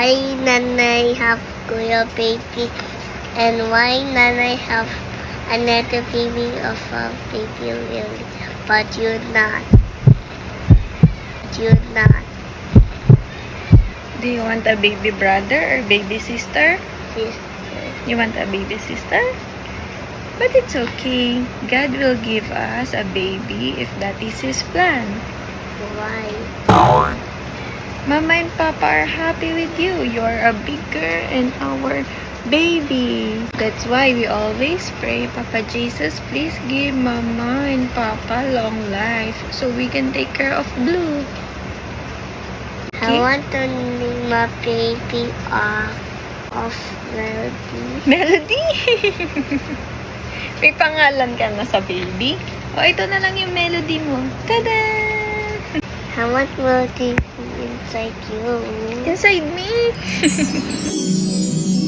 why Nanay have Kuya baby and why Nanay have another baby of a baby Lily, but you're not. You're not, Do you want a baby brother or baby sister? sister. You want a baby sister? But it's okay. God will give us a baby if that is His plan. Why? Mama and Papa are happy with you. You are a bigger and our baby. That's why we always pray, Papa Jesus, please give Mama and Papa long life so we can take care of Blue. I Okay. want to name my baby off of Melody. Melody! May pangalan ka na sa baby? O, ito na lang yung melody mo. Tada! I it Melody inside you. Inside me!